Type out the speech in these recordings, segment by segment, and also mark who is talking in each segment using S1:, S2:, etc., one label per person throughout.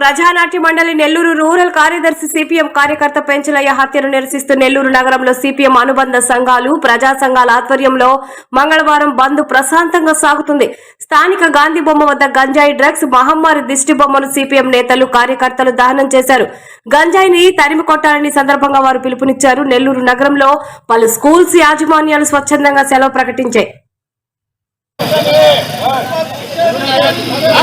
S1: ప్రజానాట్య మండలి నెల్లూరు రూరల్ కార్యదర్శి సిపిఎం కార్యకర్త పెంచలయ్య హత్యను నిరసిస్తూ నెల్లూరు నగరంలో సిపిఎం అనుబంధ సంఘాలు ప్రజా సంఘాల ఆధ్వర్యంలో మంగళవారం బంద్ ప్రశాంతంగా సాగుతుంది. స్థానిక గాంధీ బొమ్మ వద్ద గంజాయి డ్రగ్స్ మహమ్మారి దిష్టి బొమ్మను సిపిఎం నేతలు కార్యకర్తలు దహనం చేశారు. గంజాయిని తరిమి కొట్టాలని సందర్భంగా వారు పిలుపునిచ్చారు. నెల్లూరు నగరంలో పలు స్కూల్స్ యాజమాన్యాలు స్వచ్ఛందంగా సెలవు ప్రకటించాయి.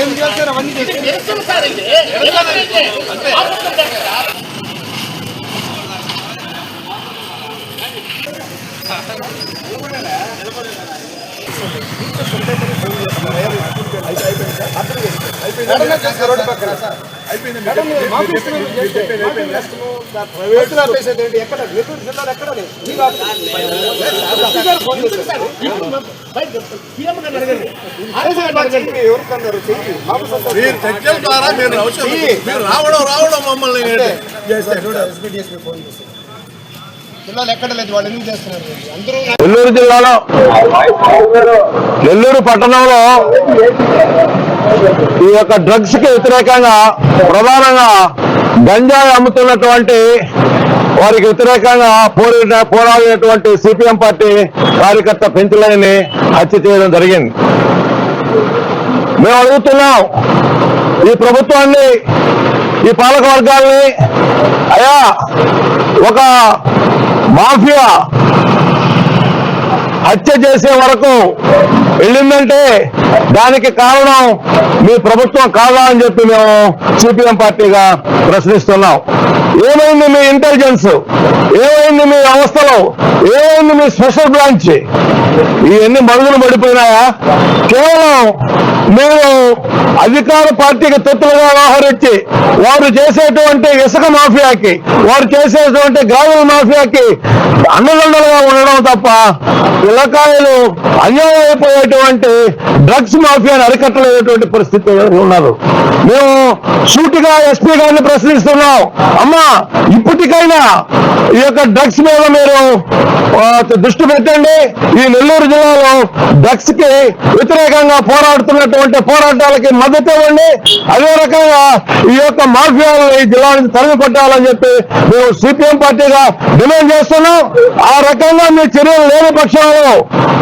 S2: ఏం చేస్తారు అవన్నీ చేస్తారు అయిపోయింది అయిపోయింది రోడ్డు పక్కన సార్
S3: మీరు చర్చల ద్వారా మీరు అవసరం మీరు రావడం రావడం మమ్మల్ని
S4: పిల్లలు ఎక్కడ లేదు. వాళ్ళు ఎందుకు చేస్తున్నారు? అందరూ
S5: నెల్లూరు జిల్లాలో నెల్లూరు పట్టణంలో ఈ యొక్క డ్రగ్స్కి వ్యతిరేకంగా ప్రధానంగా గంజాయి అమ్ముతున్నటువంటి వారికి వ్యతిరేకంగా పోరాడిన పోరాడినటువంటి సిపిఎం పార్టీ కార్యకర్త పెంచులని హత్య చేయడం జరిగింది. మేము అడుగుతున్నాం ఈ ప్రభుత్వాన్ని ఈ పాలక వర్గాల్ని అయా ఒక మాఫియా హత్య చేసే వరకు వెళ్ళిందంటే దానికి కారణం మీ ప్రభుత్వం కాదా అని చెప్పి మేము సిపిఎం పార్టీగా ప్రశ్నిస్తున్నాం. ఏమైంది మీ ఇంటెలిజెన్స్ ఏమైంది మీ వ్యవస్థలో ఏమైంది మీ స్పెషల్ బ్రాంచ్ ఇవన్నీ మరుగులు పడిపోయినాయా? కేవలం మీరు అధికార పార్టీకి తొత్తులుగా వ్యవహరించి వారు చేసేటువంటి ఇసుక మాఫియాకి వారు చేసేటువంటి గ్రామీణ మాఫియాకి అండదండలుగా ఉండడం తప్ప పిల్లకాయలు అన్యాయమైపోయేటువంటి డ్రగ్స్ మాఫియాను అరికట్టలేటువంటి పరిస్థితి ఉన్నారు. మేము సూటిగా ఎస్పీ గారిని ప్రశ్నిస్తున్నాం. అమ్మా ఇప్పటికైనా ఈ యొక్క డ్రగ్స్ మీద మీరు దృష్టి పెట్టండి. ఈ నెల్లూరు జిల్లాలో డ్రగ్స్కి వ్యతిరేకంగా పోరాడుతున్నటువంటి పోరాటాలకి మద్దతు ఇవ్వండి. అదే రకంగా ఈ యొక్క మాఫియాలను ఈ జిల్లా నుంచి తరిమి కొట్టాలని చెప్పి మేము సిపిఎం పార్టీగా డిమాండ్ చేస్తున్నాం. ఆ రకంగా మీ చర్యలు లేని పక్షం పక్షంలో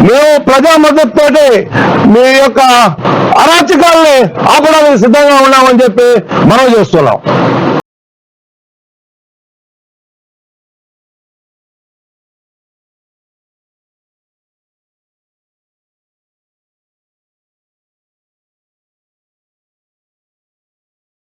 S5: మేము ప్రజా మద్దతుతోటి మీ యొక్క అరాచకాల్ని ఆపడానికి సిద్ధంగా ఉన్నామని చెప్పి మనం చేస్తున్నాం.